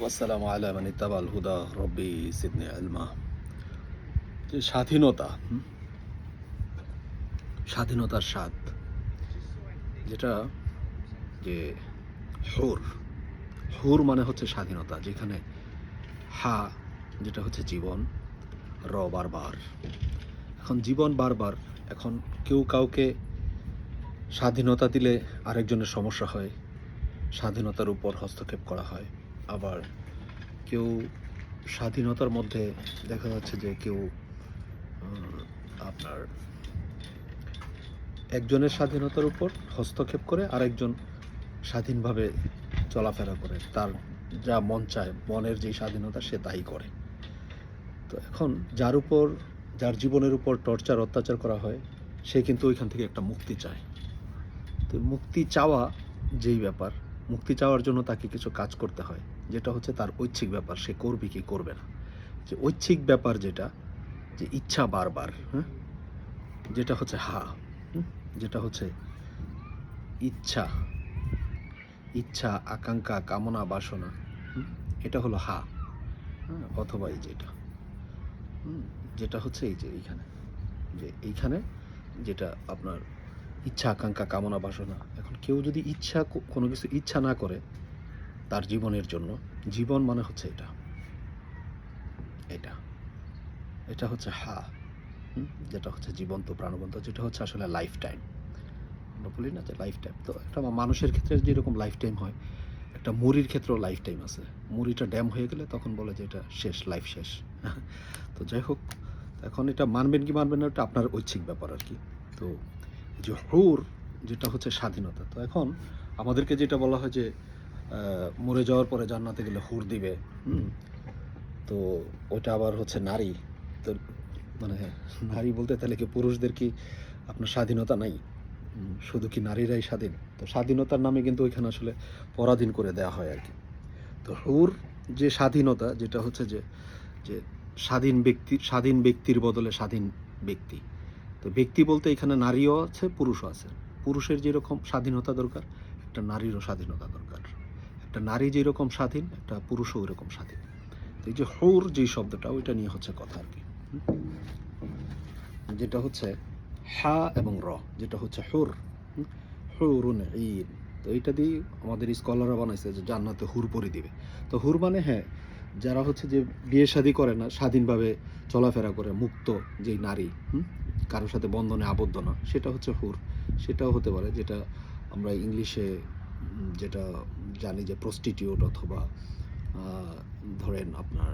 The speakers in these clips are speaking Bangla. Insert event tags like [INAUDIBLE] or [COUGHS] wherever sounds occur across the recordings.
ওয়াসালামু আলা মান ইত্তাবাল হুদা, রব্বি সিদনি আলমা যে স্বাধীনতা স্বাধীনতার স্বাদ, যেটা যে হুর হুর মানে হচ্ছে স্বাধীনতা, যেখানে হা, যেটা হচ্ছে জীবন, র বারবার। এখন জীবন বারবার, এখন কেউ কাউকে স্বাধীনতা দিলে আরেকজনের সমস্যা হয়, স্বাধীনতার উপর হস্তক্ষেপ করা হয়। আবার কেউ স্বাধীনতার মধ্যে দেখা যাচ্ছে যে কেউ আপনার একজনের স্বাধীনতার উপর হস্তক্ষেপ করে আরেকজন স্বাধীনভাবে চলাফেরা করে। তার যা মন চায়, মনের যে স্বাধীনতা সে তাই করে। তো এখন যার উপর, যার জীবনের উপর টর্চার, অত্যাচার করা হয়, সে কিন্তু ওইখান থেকে একটা মুক্তি চায়। তো মুক্তি চাওয়া যেই ব্যাপার মুক্তি চাওয়ার জন্য তাকে কিছু কাজ করতে হয়, যেটা হচ্ছে তার ঐচ্ছিক ব্যাপার, সে করবে কি করবে না যে ঐচ্ছিক ব্যাপার যেটা, যে ইচ্ছা বারবার হ্যাঁ যেটা হচ্ছে হা? যেটা হচ্ছে ইচ্ছা ইচ্ছা, আকাঙ্ক্ষা, কামনা, বাসনা? এটা হলো হা হ্যাঁ অথবা এই যেটা? যেটা হচ্ছে এই যে এইখানে যে এইখানে যেটা আপনার ইচ্ছা, আকাঙ্ক্ষা, কামনা, বাসনা। এখন কেউ যদি ইচ্ছা কোনো কিছু ইচ্ছা না করে তার জীবনের জন্য, জীবন মানে হচ্ছে এটা। এটা। এটা হচ্ছে হা যেটা হচ্ছে জীবন্ত, প্রাণবন্ত, যেটা হচ্ছে আসলে লাইফ টাইম আমরা বলি না যে লাইফ টাইম তো একটা মানুষের ক্ষেত্রে যেরকম লাইফ টাইম হয়, একটা মুড়ির ক্ষেত্রেও লাইফ টাইম আছে। মুড়িটা ড্যাম হয়ে গেলে তখন বলে যে এটা শেষ লাইফ শেষ। [LAUGHS] তো যাই হোক, এখন এটা মানবেন কি মানবেন না এটা আপনার ঐচ্ছিক ব্যাপার আর কি। তো যে হুর, যেটা হচ্ছে স্বাধীনতা। তো এখন আমাদেরকে যেটা বলা হয় যে মরে যাওয়ার পরে জান্নাতে গেলে হুর দিবে, হুম? তো ওটা আবার হচ্ছে নারী। তো মানে নারী বলতে তাহলে কি পুরুষদের কি আপনার স্বাধীনতা নাই? শুধু কি নারীরাই স্বাধীন? তো স্বাধীনতার নামে কিন্তু ওইখানে আসলে পরাধীন করে দেওয়া হয় আর কি। তো হুর যে স্বাধীনতা, যেটা হচ্ছে যে যে স্বাধীন ব্যক্তি, স্বাধীন ব্যক্তির বদলে স্বাধীন ব্যক্তি। তো ব্যক্তি বলতে এখানে নারীও আছে, পুরুষও আছে। পুরুষের যেরকম স্বাধীনতা দরকার, একটা নারীরও স্বাধীনতা দরকার। একটা নারী যেরকম স্বাধীন, একটা পুরুষও ওইরকম স্বাধীন। এই যে হৌর যে শব্দটা, ওইটা নিয়ে হচ্ছে কথা আর কি? যেটা হচ্ছে হা এবং র, যেটা হচ্ছে হুর? হুরুন ঈদ। তো এইটা দিয়ে আমাদের স্কলাররা বানাইছে যে জান্নাতে হুর পরে দিবে। তো হুর মানে হ্যাঁ যারা হচ্ছে যে বিয়ে শাদী করে না, স্বাধীনভাবে চলাফেরা করে মুক্ত যেই নারী? কারোর সাথে বন্ধনে আবদ্ধ না, সেটা হচ্ছে হুর। সেটাও হতে পারে যেটা আমরা ইংলিশে যেটা জানি যে প্রস্টিটিউট অথবা ধরেন আপনার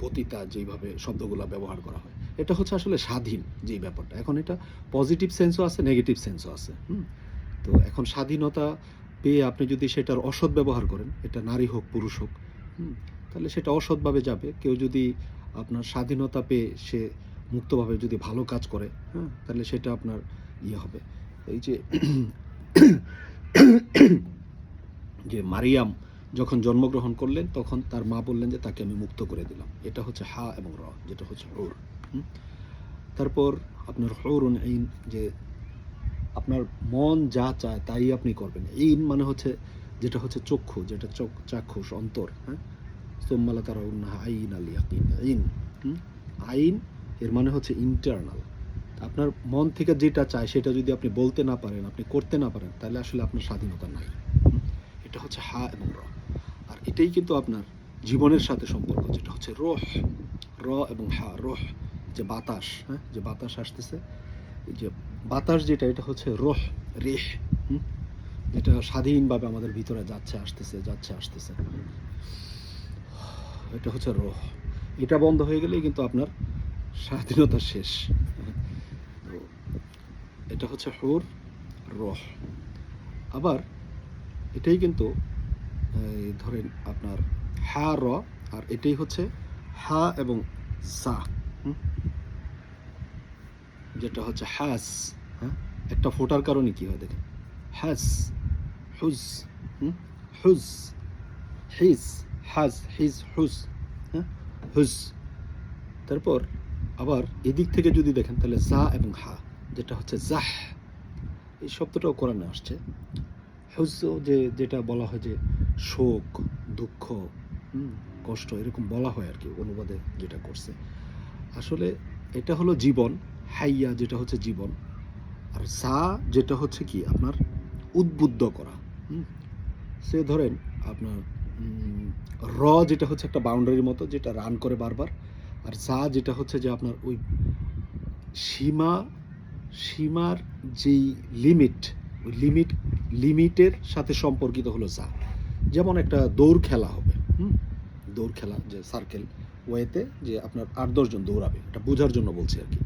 পতিতা যেইভাবে শব্দগুলো ব্যবহার করা হয়, এটা হচ্ছে আসলে স্বাধীন যেই ব্যাপারটা। এখন এটা পজিটিভ সেন্সও আছে নেগেটিভ সেন্সও আছে, হুম? তো এখন স্বাধীনতা পেয়ে আপনি যদি সেটার অসৎ ব্যবহার করেন, এটা নারী হোক, পুরুষ হোক তাহলে সেটা অসৎভাবে যাবে। কেউ যদি আপনার স্বাধীনতা পেয়ে সে মুক্তভাবে যদি ভালো কাজ করে হ্যাঁ তাহলে সেটা আপনার ইয়ে হবে। এই যে [COUGHS] যে মারিয়াম যখন জন্মগ্রহণ করলেন, তখন তার মা বললেন যে, তাকে আমি মুক্ত করে দিলাম। এটা হচ্ছে হা এবং র, যেটা হচ্ছে হুম? তারপর আপনার হৌরুন ইন যে আপনার মন যা চায়, তাই আপনি করবেন। ইন মানে হচ্ছে, যেটা হচ্ছে চক্ষু, যেটা চোখ, চাক্ষুষ, অন্তর হ্যাঁ? সোম্মালা তারা আইন আল ইয়াকিন। আইন আইন এর মানে হচ্ছে ইন্টারনাল আপনার মন থেকে যেটা চায় সেটা যদি আপনি বলতে না পারেন, আপনি করতে না পারেন, তাহলে আসলে আপনার স্বাধীনতা নাই। এটা হচ্ছে হা এবং র। আর এটাই কিন্তু আপনার জীবনের সাথে সম্পর্ক, যেটা হচ্ছে রোহ। র এবং হা, রোহ, যে বাতাস হ্যাঁ? যে বাতাস আসতেছে যে বাতাস যেটা, এটা হচ্ছে রোহ, রেহ? যেটা স্বাধীনভাবে আমাদের ভিতরে যাচ্ছে, আসতেছে যাচ্ছে, আসতেছে। এটা হচ্ছে রোহ। এটা বন্ধ হয়ে গেলেই কিন্তু আপনার স্বাধীনতা শেষ। এটা হচ্ছে হুর, রহ। আবার এটাই কিন্তু ধরেন আপনার হা, র, আর এটাই হচ্ছে হা এবং সা? যেটা হচ্ছে হ্যাস হ্যাঁ? একটা ফোটার কারণে কি হয় দেখেন? Has whose? Whose, his, has, his, whose হ্যাঁ? হুজ। তারপর আবার এদিক থেকে যদি দেখেন, তাহলে জা এবং হা, যেটা হচ্ছে জাহ এই শব্দটাও কোরআনে আসছে। যে, যেটা বলা হয় যে শোক, দুঃখ কষ্ট, এরকম বলা হয় আর কি, অনুবাদে যেটা করছে। আসলে এটা হলো জীবন, হাইয়া যেটা হচ্ছে জীবন, আর সা যেটা হচ্ছে কি, আপনার উদ্বুদ্ধ করা সে ধরেন আপনার র যেটা হচ্ছে একটা বাউন্ডারির মতো, যেটা রান করে বারবার আর সা যেটা হচ্ছে যে আপনার ওই সীমা, সীমার যেই লিমিট ওই লিমিট লিমিটের সাথে সম্পর্কিত হলো যা। যেমন একটা দৌড় খেলা হবে, হুম? দৌড় খেলা যে সার্কেল ওয়েতে যে আপনার আট দশজন দৌড়াবে, এটা বোঝার জন্য বলছি আর কি।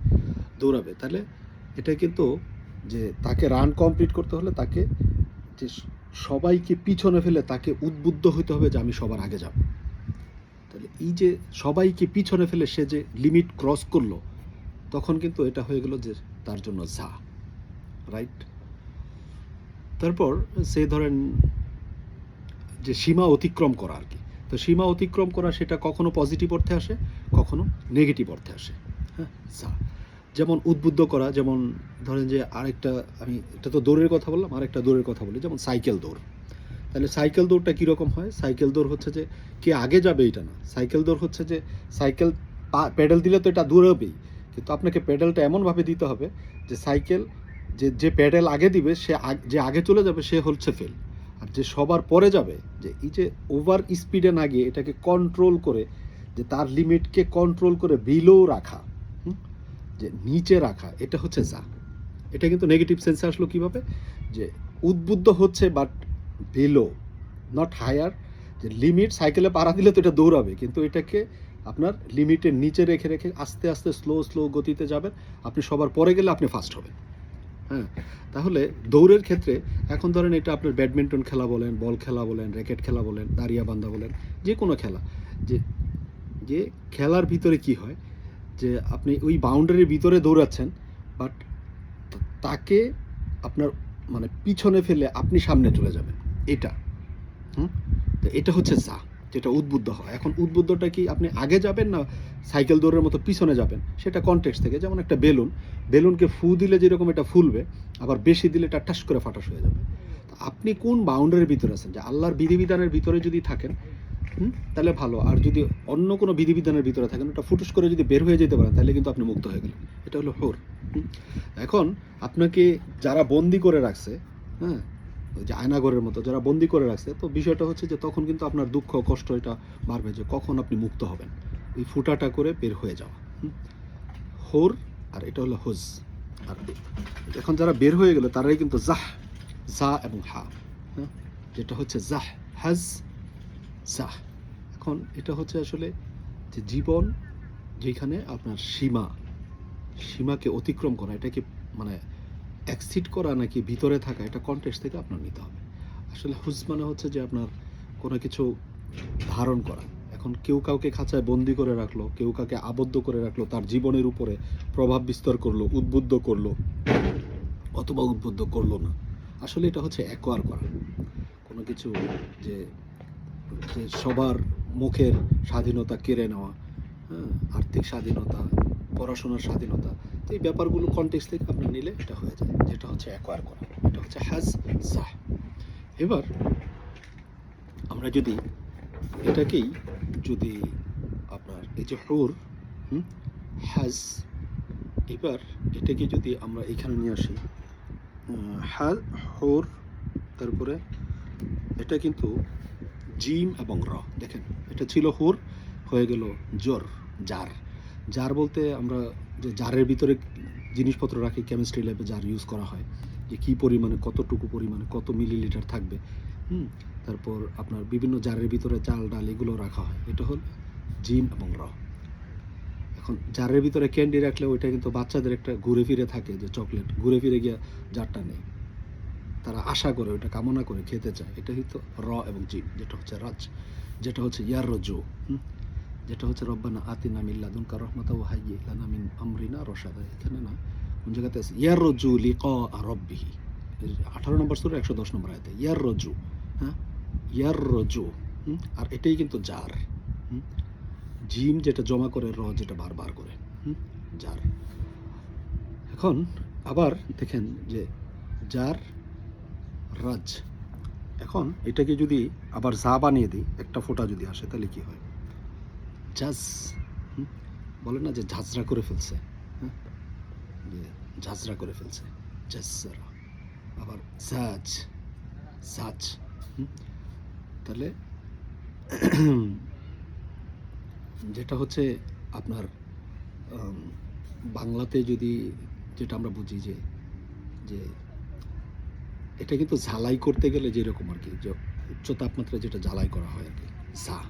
দৌড়াবে, তাহলে এটা কিন্তু যে তাকে রান কমপ্লিট করতে হলে তাকে যে সবাইকে পিছনে ফেলে তাকে উদ্বুদ্ধ হইতে হবে যে আমি সবার আগে যাব। এই যে সবাইকে পিছনে ফেলে সে যে লিমিট ক্রস করল, তখন কিন্তু এটা হয়ে গেল যে তার জন্য যা রাইট তারপর সে ধরেন যে সীমা অতিক্রম করা আর কি। তো সীমা অতিক্রম করা সেটা কখনো পজিটিভ অর্থে আসে, কখনো নেগেটিভ অর্থে আসে হ্যাঁ যা। যেমন উদ্বুদ্ধ করা, যেমন ধরেন যে আরেকটা, আমি এটা তো দৌড়ের কথা বললাম, আরেকটা দৌড়ের কথা বলি, যেমন সাইকেল দৌড়। তাহলে সাইকেল দৌড়টা কীরকম হয়? সাইকেল দৌড় হচ্ছে যে কে আগে যাবে এটা না। সাইকেল দৌড় হচ্ছে যে সাইকেল প্যাডেল দিলে তো এটা দৌড়াবেই। কিন্তু আপনাকে প্যাডেলটা এমনভাবে দিতে হবে যে সাইকেল যে যে প্যাডেল আগে দিবে, সে যে আগে চলে যাবে, সে হচ্ছে ফেল। আর যে সবার পরে যাবে, যে এই যে ওভার স্পিডে না গিয়ে এটাকে কন্ট্রোল করে, যে তার লিমিটকে কন্ট্রোল করে বিলো রাখা? যে নিচে রাখা, এটা হচ্ছে যা। এটা কিন্তু নেগেটিভ সেন্সে আসলো কীভাবে? যে উদ্বুদ্ধ হচ্ছে, বাট বিলো নট হায়ার যে লিমিট সাইকেলে পাড়া দিলে তো এটা দৌড়াবে, কিন্তু এটাকে আপনার লিমিটের নিচে রেখে রেখে আস্তে আস্তে স্লো স্লো গতিতে যাবেন, আপনি সবার পরে গেলে আপনি ফাস্ট হবেন। হ্যাঁ তাহলে দৌড়ের ক্ষেত্রে এখন ধরেন এটা আপনার ব্যাডমিন্টন খেলা বলেন, বল খেলা বলেন র্যাকেট খেলা বলেন, দাঁড়িয়া বান্ধা বলেন, যে কোনো খেলা, যে যে খেলার ভিতরে কি হয়, যে আপনি ওই বাউন্ডারির ভিতরে দৌড়াচ্ছেন বাট তাকে আপনার মানে পিছনে ফেলে আপনি সামনে চলে যাবেন। এটা। হুম? তো এটা হচ্ছে যা যেটা উদ্বুদ্ধ হয় এখন উদ্বুদ্ধটা কি আপনি আগে যাবেন না সাইকেল দৌড়ের মতো পিছনে যাবেন? সেটা কনটেক্সট থেকে যেমন একটা বেলুন। বেলুনকে ফু দিলে যেরকম এটা ফুলবে আবার বেশি দিলে এটা ঠাস করে ফাটাস হয়ে যাবে। আপনি কোন বাউন্ডারির ভিতরে আছেন? যে আল্লাহর বিধিবিধানের ভিতরে যদি থাকেন হুম, তাহলে ভালো। আর যদি অন্য কোনো বিধিবিধানের ভিতরে থাকেন ওটা ফুটুস করে যদি বের হয়ে যেতে পারেন তাহলে কিন্তু আপনি মুক্ত হয়ে গেলেন। এটা হলো হোর। এখন আপনাকে যারা বন্দি করে রাখছে হ্যাঁ ওই যে আয়নাঘরের মতো যারা বন্দি করে রাখছে, তো বিষয়টা হচ্ছে যে তখন কিন্তু আপনার দুঃখ, কষ্ট এটা বাড়বে যে কখন আপনি মুক্ত হবেন। ওই ফুটাটা করে বের হয়ে যাওয়া। হোর আর এটা হলো হোজ, আর এখন যারা বের হয়ে গেল, তারাই কিন্তু জাহ, জা এবং হা। হ্যাঁ যেটা হচ্ছে জাহ, হাজ, জাহ। এখন এটা হচ্ছে আসলে যে জীবন যেখানে আপনার সীমা, সীমাকে অতিক্রম করা, এটাকে মানে অ্যাক্সিড করা নাকি ভিতরে থাকা, এটা কন্টেক্স থেকে আপনার নিতে হবে। আসলে হুজ মানে হচ্ছে যে আপনার কোনো কিছু ধারণ করা। এখন কেউ কাউকে খাঁচায় বন্দি করে রাখল, কেউ কাউকে আবদ্ধ করে রাখল, তার জীবনের উপরে প্রভাব বিস্তার করল, উদ্বুদ্ধ করল, অথবা উদ্বুদ্ধ করল না। আসলে এটা হচ্ছে অ্যাকোয়ার করা। কোনো কিছু যে সবার মুখের স্বাধীনতা কেড়ে নেওয়া আর্থিক স্বাধীনতা, পড়াশোনার স্বাধীনতা, তো এই ব্যাপারগুলো কনটেক্স থেকে আপনি নিলে এটা হয়ে যায়, যেটা হচ্ছে অ্যাকোয়ার করা, এটা হচ্ছে হ্যাজ সাহ এবার আমরা যদি এটাকেই যদি আপনার এই যে হুর হ্যাজ এবার এটাকে যদি আমরা এখানে নিয়ে আসি হ্যাজ হুর, তারপরে এটা কিন্তু জিম এবং র, দেখেন, এটা ছিল হোর, হয়ে গেল জোর জার জার বলতে আমরা যে জারের ভিতরে জিনিসপত্র রাখি কেমিস্ট্রি ল্যাবে জার ইউজ করা হয়, যে কী পরিমাণে, কতটুকু পরিমাণে, কত মিলিলিটার থাকবে। হুম, তারপর আপনার বিভিন্ন জারের ভিতরে চাল, ডাল এগুলো রাখা হয়। এটা হল জিম এবং র। এখন জারের ভিতরে ক্যান্ডি রাখলে ওইটা কিন্তু বাচ্চাদের একটা ঘুরে ফিরে থাকে, যে চকলেট ঘুরে ফিরে গিয়ে জারটা নেই তারা আশা করে ওটা কামনা করে খেতে চায়। এটা হয়তো র এবং জিম, যেটা হচ্ছে রাজ, যেটা হচ্ছে ইয়ার রজু হুম? যেটা হচ্ছে রব্বানা আতিনা মিল্লাদুন কার রহমাতা ও হাইয়ে লানা মিন আমরিনা রসাদা এখানে না, কোন জায়গাতে আছে ইয়ার রজু লিক রব্বিহি আঠারো নম্বর সুরে, একশো দশ নম্বর আয়তে ইয়ার রজু হ্যাঁ ইয়ার রজু? আর এটাই কিন্তু জার? জিম যেটা জমা করে, র যেটা বারবার করে? জার এখন আবার দেখেন যে জার, রাজ এখন এটাকে যদি আবার জা বানিয়ে দিই, একটা ফোঁটা যদি আসে, তাহলে কি হয় হুম? বলে না যে ঝাঁঝরা করে ফেলছে হ্যাঁ ঝাঁঝরা করে ফেলছে জাজ্জারা আবার জাজ হুম? তাহলে [CLEARS THROAT] যেটা হচ্ছে আপনার বাংলাতে যদি যেটা আমরা বুঝি যে যে এটা কিন্তু ঝালাই করতে গেলে যেরকম আর কি, যে উচ্চ তাপমাত্রায় যেটা ঝালাই করা হয় আর কি, ঝা?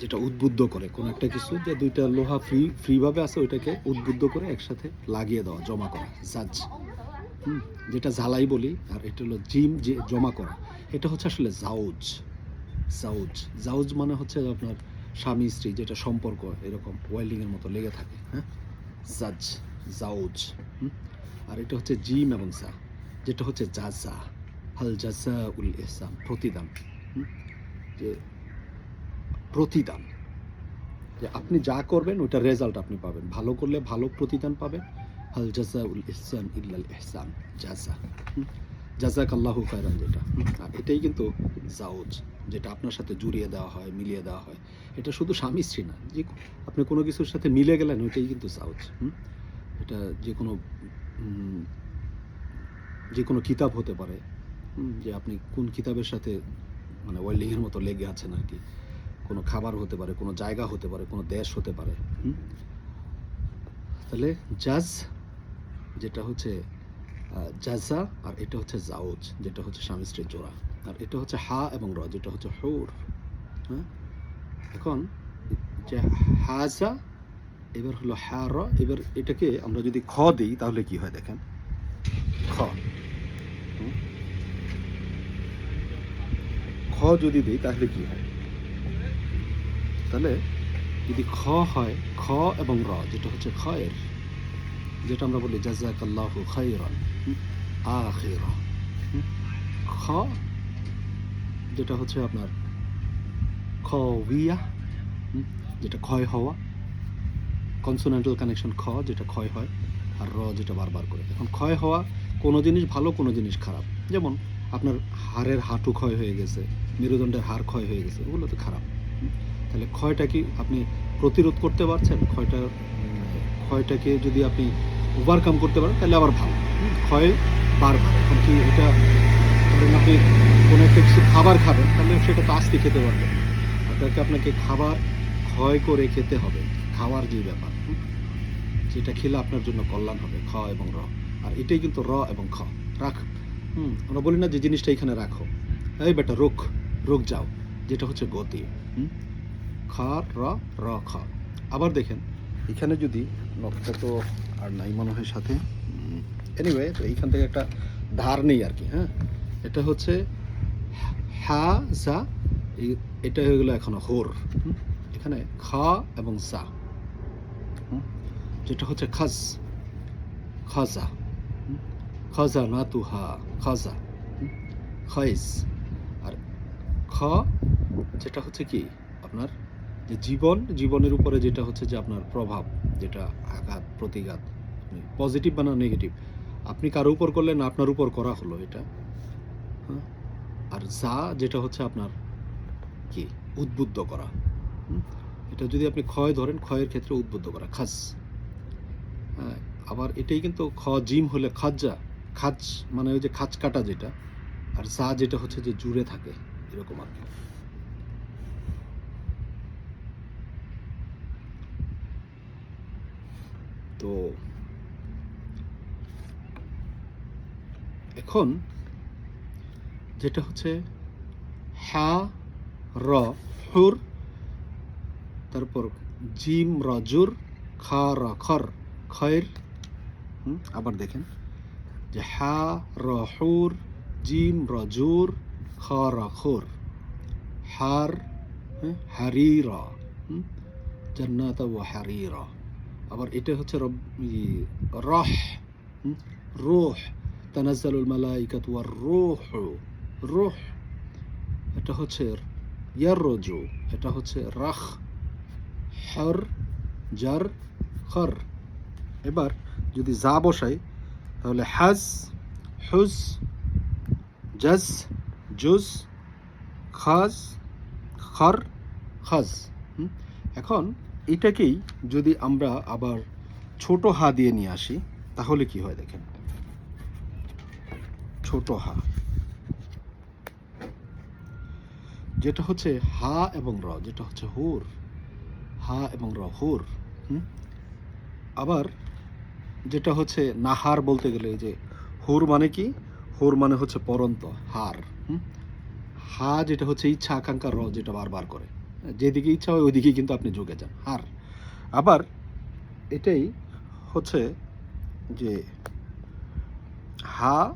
যেটা উদ্বুদ্ধ করে, কোন একটা কিছু যে দুইটা লোহা ফ্রি ফ্রিভাবে আছে, ওইটাকে উদ্বুদ্ধ করে একসাথে লাগিয়ে দেওয়া, জমা করা জাজ যেটা ঝালাই বলি, আর এটা হলো জিম যে জমা করা। এটা হচ্ছে আসলে জাউজ। জাউজ। জাউজ মানে হচ্ছে আপনার স্বামী, স্ত্রী, যেটা সম্পর্ক এরকম ওয়েল্ডিংয়ের মতো লেগে থাকে হ্যাঁ? জাজ জাউজ? আর এটা হচ্ছে জিম এবং সা, যেটা হচ্ছে জাজা, হাল জাজা উল ইহসান, প্রতিদান। যে প্রতিদান। যে আপনি যা করবেন, ওইটা রেজাল্ট আপনি পাবেন। ভালো করলে ভালো প্রতিদান পাবেন। হাল জাজা উল ইহসান ইল্লাল ইহসান। জাজা? জাজাক আল্লাহু খায়রান যেটা? আর এটাই কিন্তু জাউজ যেটা আপনার সাথে জুড়িয়ে দেওয়া হয়, মিলিয়ে দেওয়া হয়। এটা শুধু স্বামী স্ত্রী না, যে আপনি কোনো কিছুর সাথে মিলে গেলেন, ওইটাই কিন্তু জাউজ? এটা যে কোনো যে কোনো কিতাব হতে পারে। যে আপনি কোন কিতাবের সাথে মানে ওয়েল্ডিংয়ের মতো লেগে আছেন আর কি। কোনো খাবার হতে পারে, কোনো জায়গা হতে পারে, কোনো দেশ হতে পারে? তাহলে জাজ যেটা হচ্ছে জাজা আর এটা হচ্ছে জাউজ, যেটা হচ্ছে স্বামী স্ত্রীর জোড়া। আর এটা হচ্ছে হা এবং র, যেটা হচ্ছে হৌর। হ্যাঁ? এখন যে হাজা, এবার হলো হা র, এবার এটাকে আমরা যদি খ দিই, তাহলে কি হয় দেখেন? খ? খ যদি দিই, তাহলে কি হয়? তাহলে যদি খ হয়, খ এবং র, যেটা হচ্ছে খয়ের, যেটা আমরা বলি জাজাকাল্লাহু খাইরান আখিরা? খ, যেটা হচ্ছে আপনার খবিয়া হুম? যেটা ক্ষয় হওয়া কনসোনেন্টাল কানেকশন খ, যেটা ক্ষয় হয়, আর র, যেটা বারবার করে এখন ক্ষয় হওয়া কোনো জিনিস ভালো, কোনো জিনিস খারাপ যেমন আপনার হাড়ের হাঁটু ক্ষয় হয়ে গেছে, মেরুদণ্ডের হাড় ক্ষয় হয়ে গেছে, ওগুলো তো খারাপ? তাহলে ক্ষয়টা কি আপনি প্রতিরোধ করতে পারছেন? ক্ষয়টা ক্ষয়টাকে যদি আপনি ওভারকাম করতে পারেন, তাহলে আবার ভালো। ক্ষয় বারবার কি এটা, ধরেন আপনি কোনো একটা কিছু খাবার খাবেন, তাহলে সেটা তো আস্তে খেতে পারবেন। আপনাকে আপনাকে খাবার ক্ষয় করে খেতে হবে। খাওয়ার যে ব্যাপার? যেটা খেলে আপনার জন্য কল্যাণ হবে, খ এবং র। আর এটাই কিন্তু র এবং খ। রাখ। হুম, আমরা বলি না যে জিনিসটা এখানে রাখো। এই বেটা, রোগ রোগ যাও। যেটা হচ্ছে গতি। হুম খ, র র, খ আবার দেখেন, এখানে যদি নকটা তো আর নাই মনে হয় সাথে এনিওয়ে তো এইখান থেকে একটা ধার নেই আর কি হ্যাঁ এটা হচ্ছে হা এই- এটা হয়ে গেলো এখনও হোর? এখানে খ এবং জা? যেটা হচ্ছে খাজ, খাজা? খাজা না তু হা, খাজা? খাইজ আর খ, যেটা হচ্ছে কি, আপনার যে জীবন, জীবনের উপরে যেটা হচ্ছে যে আপনার প্রভাব, যেটা আঘাত, প্রতিঘাত পজিটিভ বা না নেগেটিভ আপনি কারও উপর করলেন, আপনার উপর করা হলো এটা হ্যাঁ? আর যা যেটা হচ্ছে আপনার কি? উদ্বুদ্ধ করা এটা যদি আপনি ক্ষয় ধরেন, ক্ষয়ের ক্ষেত্রে উদ্বুদ্ধ করা, খাস। হ্যাঁ আবার এটাই কিন্তু খ, জিম হলে খাজ্জা, খাজ মানে ওই যে খাজ কাটা যেটা, আর যা যেটা হচ্ছে যে জুড়ে থাকে, এরকম আর কি। তো এখন যেটা হচ্ছে হা, র, হুর, তারপর জিম রজুর খা, র, খর, খয়ের আবার দেখেন যে হা, র, হুর, জিম রজুর খ, র, খুর, হার হারিরা জান্নাত ও হারিরা আবার এটা হচ্ছে রব ই, রহ হুম, রুহ তানাজ্জালুল মালাইকাতু ওয়ার রূহ রুহ। এটা হচ্ছে ইয়াররজু এটা হচ্ছে রাখ হর জার খর। এবার যদি যা বসাই তাহলে হাজ হুজ জাজ জুস খাজ খর খাজ হুম? এখন এটাকেই যদি আমরা আবার ছোট হা দিয়ে নিয়ে আসি, তাহলে কি হয় দেখেন? ছোট হা। যেটা হচ্ছে হা এবং র, যেটা হচ্ছে হুর। হা এবং র, হুর? আবার যেটা হচ্ছে নাহার বলতে গেলে যে হুর মানে কি? হুর মানে হচ্ছে পরন্ত, হার? হা যেটা হচ্ছে ইচ্ছা, আকাঙ্ক্ষা, র যেটা বারবার করে। যেদিকে ইচ্ছা হয় ওইদিকে কিন্তু আপনি ঝুঁকে যান। হার আবার এটাই হচ্ছে যে হা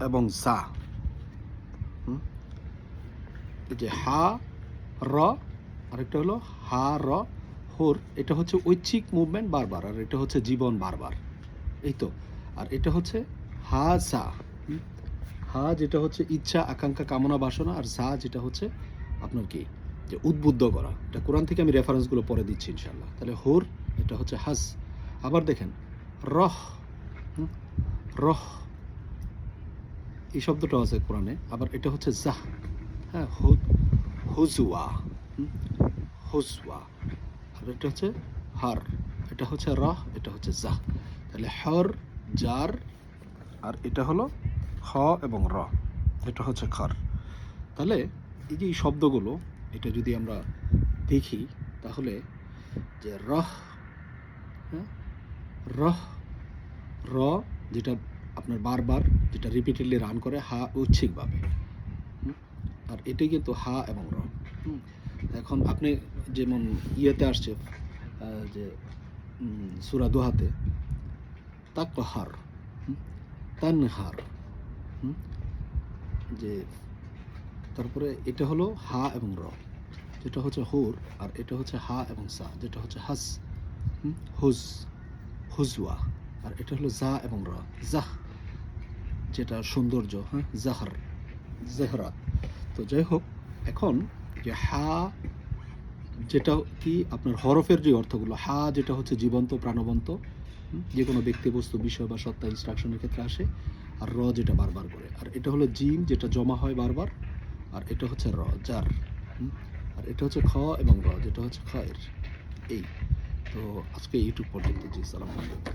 এবং সা যে হা, র, আরেকটা হলো হা, র, হোর, এটা হচ্ছে ঐচ্ছিক মুভমেন্ট বারবার, আর এটা হচ্ছে জীবন বারবার। এই তো। আর এটা হচ্ছে হা, সা? হা যেটা হচ্ছে ইচ্ছা, আকাঙ্ক্ষা, কামনা, বাসনা, আর সা যেটা হচ্ছে আপনার কি? যে উদ্বুদ্ধ করা। এটা কোরআন থেকে আমি রেফারেন্সগুলো পরে দিচ্ছি ইনশাল্লাহ তাহলে হোর, এটা হচ্ছে হাস আবার দেখেন, রহ রহ, এই শব্দটা আছে কোরআনে। আবার এটা হচ্ছে জাহ। হ্যাঁ হুজুয়া হুম? হুজওয়া। আর এটা হচ্ছে হার। এটা হচ্ছে রহ, এটা হচ্ছে জাহ। তাহলে হর, জার, আর এটা হলো হ এবং র। এটা হচ্ছে খর। তাহলে এই যে এই শব্দগুলো, এটা যদি আমরা দেখি, তাহলে যে রহ হ্যাঁ রহ, র যেটা আপনার বারবার যেটা রিপিটেডলি রান করে, হা ঐচ্ছিকভাবে? আর এটাই কিন্তু হা এবং র? এখন আপনি যেমন ইয়েতে আসছে যে সুরা দোহাতে, তাকহার, হুম? তানহার, হুম? যে তারপরে এটা হলো হা এবং র। যেটা হচ্ছে হুর আর এটা হচ্ছে হা এবং সা। যেটা হচ্ছে হাস? হুজ, হুজওয়া। আর এটা হলো জা এবং র। জাহ, যেটা সৌন্দর্য হ্যাঁ জাহার জেহরা তো যাই হোক, এখন যে হা, যেটা কি আপনার হরফের যে অর্থগুলো, হা যেটা হচ্ছে জীবন্ত, প্রাণবন্ত যে কোনো ব্যক্তি, বস্তু, বিষয় বা সত্তা ইনস্ট্রাকশনের ক্ষেত্রে আসে, আর র যেটা বারবার করে। আর এটা হলো জিম যেটা জমা হয় বারবার আর এটা হচ্ছে র, যার আর এটা হচ্ছে খ এবং র, যেটা হচ্ছে খয়ের এই। তো আজকে ইউটিউব পর্যন্ত, জি, সালাম আলাইকুম।